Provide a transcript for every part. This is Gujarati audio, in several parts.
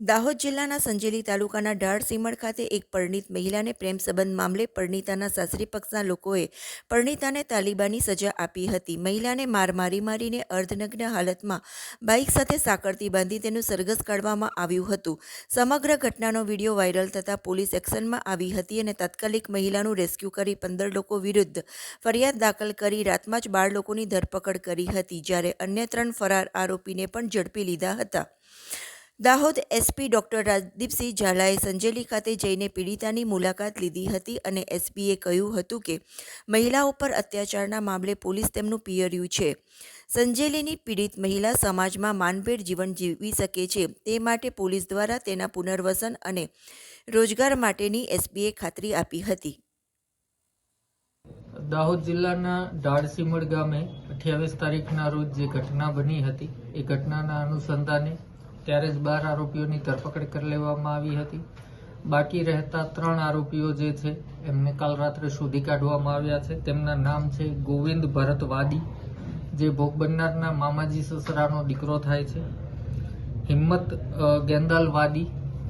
દાહોદ જિલ્લાના સંજેલી તાલુકાના ઢાળ સીમડ ખાતે એક પરિણીત મહિલાને પ્રેમ સંબંધ મામલે પરિણીતાના સાસરી પક્ષના લોકોએ પરિણીતાને તાલિબાની સજા આપી હતી. મહિલાને માર મારી મારીને અર્ધનગ્ન હાલતમાં બાઇક સાથે સાકળતી બાંધી તેનું સરઘસ કાઢવામાં આવ્યું હતું. સમગ્ર ઘટનાનો વીડિયો વાયરલ થતાં પોલીસ એક્શનમાં આવી હતી અને તાત્કાલિક મહિલાનું રેસ્ક્યુ કરી પંદર લોકો વિરુદ્ધ ફરિયાદ દાખલ કરી રાતમાં જ બાર લોકોની ધરપકડ કરી હતી, જ્યારે અન્ય ત્રણ ફરાર આરોપીને પણ ઝડપી લીધા હતા. દાહોદ એસપી ડોક્ટર રાજદીપસિંહ ઝાલાએ સંજેલી ખાતે જઈને પીડિતાની મુલાકાત લીધી હતી અને એસપીએ કહ્યું હતું કે, મહિલાઓ પર અત્યાચારના મામલે પોલીસ તેમનું પિયર્યું છે. સંજેલીની પીડિત મહિલા સમાજમાં માનભેર જીવન જીવી શકે છે. તે માટે પોલીસ દ્વારા તેના પુનર્વસન અને રોજગાર માટેની એસપીએ ખાતરી આપી હતી. દાહોદ જિલ્લાના ડાળસીમડ ગામે અઠ્યાવીસ તારીખના રોજ જે ઘટના બની હતી, એ ઘટનાના અનુસંધાને ત્યારે જ બાર આરોપીઓની ધરપકડ કરી લેવામાં આવી હતી. બાકી રહેતા ત્રણ આરોપીઓ જે છે, એમને કાલ રાત્રે શોધી કાઢવામાં આવ્યા છે. તેમના નામ છે ગોવિંદ ભરત વાદી જે ભોગ બનનારના મામાજી સસરાનો દીકરો થાય છે. હિંમત ગેંદાલ વાદી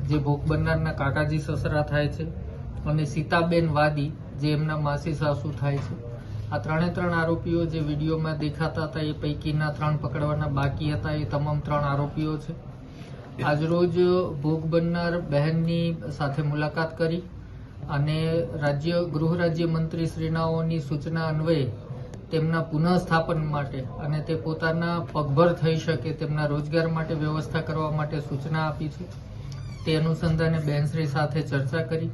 જે ભોગ બનનારના કાકાજી સસરા થાય છે. અને સીતાબેન વાદી, જે એમના માસી સાસુ થાય છે. આ ત્રણે ત્રણ આરોપીઓ જે વિડીયોમાં દેખાતા હતા, એ પૈકીના ત્રણ પકડવાના બાકી હતા. એ તમામ ત્રણ આરોપીઓ છે. આજરોજ ભોગ બનનાર બહેનની સાથે મુલાકાત કરી અને રાજ્ય, ગૃહ રાજ્ય મંત્રી શ્રીનાઓની સૂચના અન્વયે તેમના પુનઃસ્થાપન માટે અને તે પોતાના પગભર થઈ શકે તેમના રોજગાર માટે વ્યવસ્થા કરવા માટે સૂચના આપી છે. તે અનુસંધાને બહેનશ્રી સાથે ચર્ચા કરી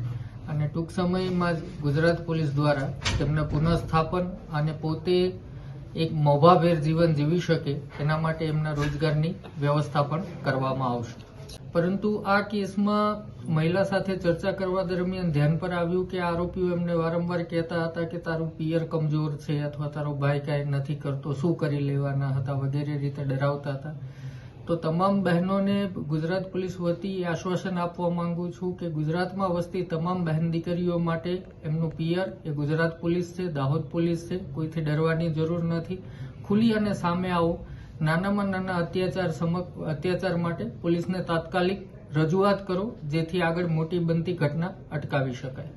અને ટૂંક સમયમાં જ ગુજરાત પોલીસ દ્વારા તેમને પુનઃસ્થાપન અને પોતે એક મોભાભેર જીવન જીવી શકે એના માટે એમના રોજગારની વ્યવસ્થા પણ કરવામાં આવશે. પરંતુ આ કેસમાં મહિલા સાથે ચર્ચા કરવા દરમિયાન ધ્યાન પર આવ્યું કે આરોપીઓ એમને વારંવાર કહેતા હતા કે તારું પિયર કમજોર છે અથવા તારો ભાઈ કાંઈ નથી કરતો, શું કરી લેવાના હતા વગેરે રીતે ડરાવતા હતા. તો તમામ બહેનોને ગુજરાત પોલીસ વતી આશ્વાસન આપવા માંગુ છું કે ગુજરાતમાં વસતી તમામ બહેન દીકરીઓ માટે એમનું પિયર એ ગુજરાત પોલીસ છે, દાહોદ પોલીસ છે, કોઈથી ડરવાની જરૂર નથી. ખુલી અને સામે આવો. નાનામાં નાના અત્યાચાર સમક અત્યાચાર માટે પોલીસને તાત્કાલિક રજૂઆત કરો, જેથી આગળ મોટી બનતી ઘટના અટકાવી શકાય.